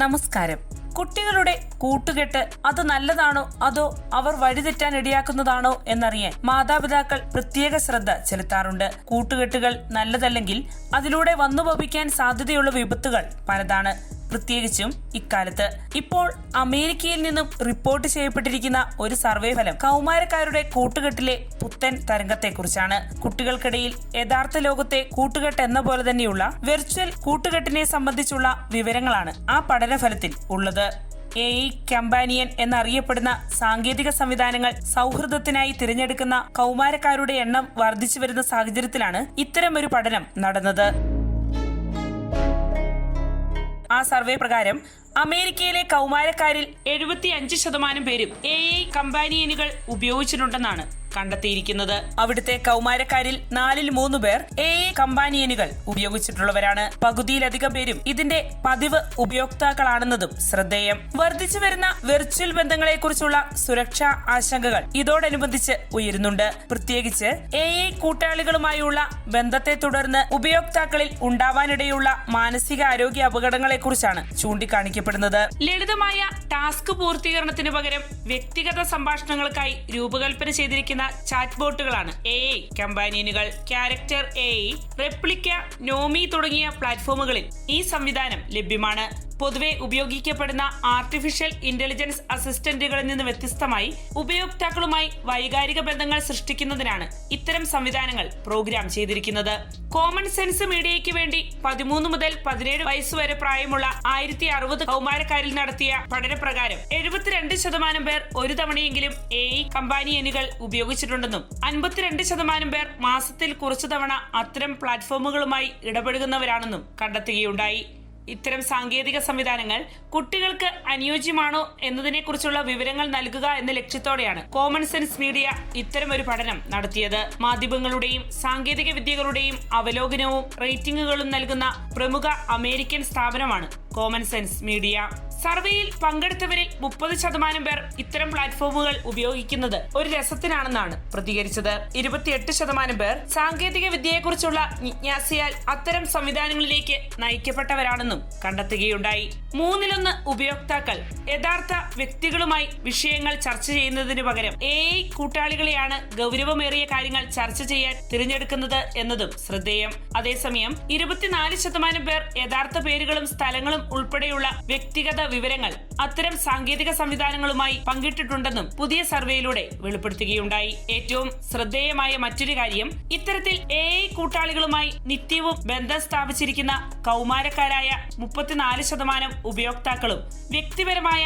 നമസ്കാരം. കുട്ടികളുടെ കൂട്ടുകെട്ട് അത് നല്ലതാണോ? അതോ അവർ വഴിതെറ്റാൻ ഇടയാക്കുന്നതാണോ? എന്നറിയാൻ മാതാപിതാക്കൾ പ്രത്യേക ശ്രദ്ധ ചെലുത്താറുണ്ട്. കൂട്ടുകെട്ടുകൾ നല്ലതല്ലെങ്കിൽ അതിലൂടെ വന്നു സാധ്യതയുള്ള വിപത്തുകൾ പലതാണ്. പ്രത്യേകിച്ചും ഇക്കാലത്ത്. ഇപ്പോൾ അമേരിക്കയിൽ നിന്നും റിപ്പോർട്ട് ചെയ്യപ്പെട്ടിരിക്കുന്ന ഒരു സർവേ ഫലം കൗമാരക്കാരുടെ കൂട്ടുകെട്ടിലെ പുത്തൻ തരംഗത്തെക്കുറിച്ചാണ്. കുട്ടികൾക്കിടയിൽ യഥാർത്ഥ ലോകത്തെ കൂട്ടുകെട്ട് എന്ന പോലെ തന്നെയുള്ള വെർച്വൽ കൂട്ടുകെട്ടിനെ സംബന്ധിച്ചുള്ള വിവരങ്ങളാണ് ആ പഠനഫലത്തിൽ ഉള്ളത്. എ ഇ കമ്പാനിയൻ എന്നറിയപ്പെടുന്ന സാങ്കേതിക സംവിധാനങ്ങൾ സൗഹൃദത്തിനായി തിരഞ്ഞെടുക്കുന്ന കൗമാരക്കാരുടെ എണ്ണം വർദ്ധിച്ചു വരുന്ന സാഹചര്യത്തിലാണ് ഇത്തരമൊരു പഠനം നടന്നത്. ആ സർവേ പ്രകാരം അമേരിക്കയിലെ കൗമാരക്കാരിൽ എഴുപത്തി അഞ്ച് ശതമാനം പേരും എ ഐ കമ്പാനിയനുകൾ ഉപയോഗിച്ചിട്ടുണ്ടെന്നാണ്. കണ്ടെത്തിയിരിക്കുന്നത്. അവിടുത്തെ കൗമാരക്കാരിൽ നാലിൽ മൂന്ന് പേർ എ ഐ കമ്പാനിയനുകൾ ഉപയോഗിച്ചിട്ടുള്ളവരാണ്. പകുതിയിലധികം പേരും ഇതിന്റെ പതിവ് ഉപയോക്താക്കളാണെന്നതും ശ്രദ്ധേയം. വർദ്ധിച്ചു വരുന്ന വെർച്വൽ ബന്ധങ്ങളെക്കുറിച്ചുള്ള സുരക്ഷാ ആശങ്കകൾ ഇതോടനുബന്ധിച്ച് ഉയരുന്നുണ്ട്. പ്രത്യേകിച്ച് എ ഐ കൂട്ടാളികളുമായുള്ള ബന്ധത്തെ തുടർന്ന് ഉപയോക്താക്കളിൽ ഉണ്ടാവാനിടയുള്ള മാനസിക ആരോഗ്യ അപകടങ്ങളെക്കുറിച്ചാണ് ചൂണ്ടിക്കാണിക്കപ്പെടുന്നത്. ലളിതമായ ടാസ്ക് പൂർത്തീകരണത്തിന് പകരം വ്യക്തിഗത സംഭാഷണങ്ങൾക്കായി രൂപകൽപ്പന ചെയ്തിരിക്കുന്ന ചാറ്റ് ബോട്ടുകളാണ് എ കമ്പാനിയനുകൾ ക്യാരക്ടർ എ റെപ്ലിക്ക നോമി തുടങ്ങിയ പ്ലാറ്റ്ഫോമുകളിൽ ഈ സംവിധാനം ലഭ്യമാണ്. പൊതുവെ ഉപയോഗിക്കപ്പെടുന്ന ആർട്ടിഫിഷ്യൽ ഇന്റലിജൻസ് അസിസ്റ്റന്റുകളിൽ നിന്ന് വ്യത്യസ്തമായി ഉപയോക്താക്കളുമായി വൈകാരിക ബന്ധങ്ങൾ സൃഷ്ടിക്കുന്നതിനാണ് ഇത്തരം സംവിധാനങ്ങൾ പ്രോഗ്രാം ചെയ്തിരിക്കുന്നത്. കോമൺ സെൻസ് മീഡിയയ്ക്ക് വേണ്ടി പതിമൂന്ന് മുതൽ പതിനേഴ് വയസ്സ് വരെ പ്രായമുള്ള ആയിരത്തി അറുപത് കൗമാരക്കാരിൽ നടത്തിയ പഠനപ്രകാരം എഴുപത്തിരണ്ട് ശതമാനം പേർ ഒരു തവണയെങ്കിലും എ ഐ കമ്പാനിയനുകൾ ഉപയോഗിച്ചിട്ടുണ്ടെന്നും അൻപത്തിരണ്ട് ശതമാനം പേർ മാസത്തിൽ കുറച്ചു തവണ അത്തരം പ്ലാറ്റ്ഫോമുകളുമായി ഇടപെടുന്നവരാണെന്നും കണ്ടെത്തുകയുണ്ടായി. ഇത്തരം സാങ്കേതിക സംവിധാനങ്ങൾ കുട്ടികൾക്ക് അനുയോജ്യമാണോ എന്നതിനെക്കുറിച്ചുള്ള വിവരങ്ങൾ നൽകുക എന്ന ലക്ഷ്യത്തോടെയാണ് കോമൺ സെൻസ് മീഡിയ ഇത്തരം ഒരു പഠനം നടത്തിയത്. മാധ്യമങ്ങളുടെയും സാങ്കേതിക വിദ്യകളുടെയും അവലോകനവും റേറ്റിംഗുകളും നൽകുന്ന പ്രമുഖ അമേരിക്കൻ സ്ഥാപനമാണ് കോമൺ സെൻസ് മീഡിയ സർവേയിൽ പങ്കെടുത്തവരിൽ മുപ്പത് ശതമാനം പേർ ഇത്തരം പ്ലാറ്റ്ഫോമുകൾ ഉപയോഗിക്കുന്നത് ഒരു രസത്തിനാണെന്നാണ് പ്രതികരിച്ചത്. ഇരുപത്തിയെട്ട് ശതമാനം പേർ സാങ്കേതിക വിദ്യയെക്കുറിച്ചുള്ള ജിജ്ഞാസയാൽ അത്തരം സംവിധാനങ്ങളിലേക്ക് നയിക്കപ്പെട്ടവരാണെന്നും കണ്ടെത്തുകയുണ്ടായി. മൂന്നിലൊന്ന് ഉപയോക്താക്കൾ യഥാർത്ഥ വ്യക്തികളുമായി വിഷയങ്ങൾ ചർച്ച ചെയ്യുന്നതിനു പകരം എ ഐ കൂട്ടാളികളെയാണ് ഗൗരവമേറിയ കാര്യങ്ങൾ ചർച്ച ചെയ്യാൻ തിരഞ്ഞെടുക്കുന്നത് എന്നതും ശ്രദ്ധേയം. അതേസമയം ഇരുപത്തിനാല് ശതമാനം പേർ യഥാർത്ഥ പേരുകളും സ്ഥലങ്ങളും ഉൾപ്പെടെയുള്ള വ്യക്തിഗത വിവരങ്ങൾ അത്തരം സാങ്കേതിക സംവിധാനങ്ങളുമായി പങ്കിട്ടിട്ടുണ്ടെന്നും പുതിയ സർവേയിലൂടെ വെളിപ്പെടുത്തുകയുണ്ടായി. ഏറ്റവും ശ്രദ്ധേയമായ മറ്റൊരു കാര്യം ഇത്തരത്തിൽ എ ഐ കൂട്ടാളികളുമായി നിത്യവും ബന്ധം സ്ഥാപിച്ചിരിക്കുന്ന കൗമാരക്കാരായ മുപ്പത്തിനാല് ശതമാനം ഉപയോക്താക്കളും വ്യക്തിപരമായ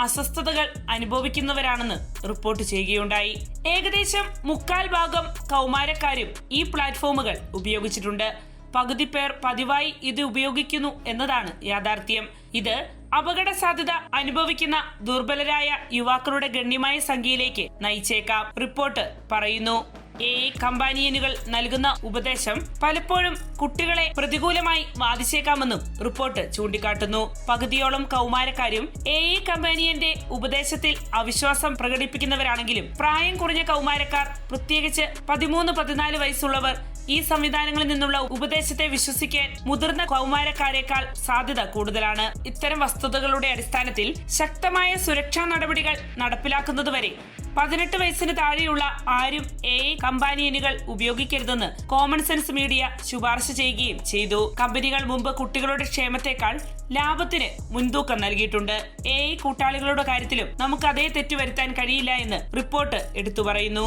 അസ്വസ്ഥതകൾ അനുഭവിക്കുന്നവരാണെന്ന് റിപ്പോർട്ട് ചെയ്യുകയുണ്ടായി. ഏകദേശം മുക്കാൽ ഭാഗം കൗമാരക്കാരും ഈ പ്ലാറ്റ്ഫോമുകൾ ഉപയോഗിച്ചിട്ടുണ്ട്. പകുതി പേർ പതിവായി ഇത് ഉപയോഗിക്കുന്നു എന്നതാണ് യാഥാർത്ഥ്യം. ഇത് അപകട സാധ്യത അനുഭവിക്കുന്ന ദുർബലരായ യുവാക്കളുടെ ഗണ്യമായ സംഖ്യയിലേക്ക് നയിച്ചേക്കാം. റിപ്പോർട്ട് പറയുന്നു. എ കമ്പാനിയനുകൾ നൽകുന്ന ഉപദേശം പലപ്പോഴും കുട്ടികളെ പ്രതികൂലമായി ബാധിച്ചേക്കാമെന്നും റിപ്പോർട്ട് ചൂണ്ടിക്കാട്ടുന്നു. പകുതിയോളം കൗമാരക്കാരും എ ഇ കമ്പാനിയന്റെ ഉപദേശത്തിൽ അവിശ്വാസം പ്രകടിപ്പിക്കുന്നവരാണെങ്കിലും പ്രായം കുറഞ്ഞ കൗമാരക്കാർ പ്രത്യേകിച്ച് പതിമൂന്ന് പതിനാല് വയസ്സുള്ളവർ ഈ സംവിധാനങ്ങളിൽ നിന്നുള്ള ഉപദേശത്തെ വിശ്വസിക്കാൻ മുതിർന്ന കൗമാരക്കാരേക്കാൾ സാധ്യത കൂടുതലാണ്. ഇത്തരം വസ്തുതകളുടെ അടിസ്ഥാനത്തിൽ ശക്തമായ സുരക്ഷാ നടപടികൾ നടപ്പിലാക്കുന്നതുവരെ പതിനെട്ട് വയസ്സിന് താഴെയുള്ള ആരും എ കമ്പാനിയനുകൾ ഉപയോഗിക്കരുതെന്ന് കോമൺ സെൻസ് മീഡിയ ശുപാർശ ചെയ്യുകയും ചെയ്തു. കമ്പനികൾ മുമ്പ് കുട്ടികളുടെ ക്ഷേമത്തെക്കാൾ ലാഭത്തിന് മുൻതൂക്കം നൽകിയിട്ടുണ്ട്. എ കൂട്ടാളികളുടെ കാര്യത്തിലും നമുക്ക് അതേ തെറ്റുവരുത്താൻ കഴിയില്ല എന്ന് റിപ്പോർട്ട് എടുത്തു പറയുന്നു.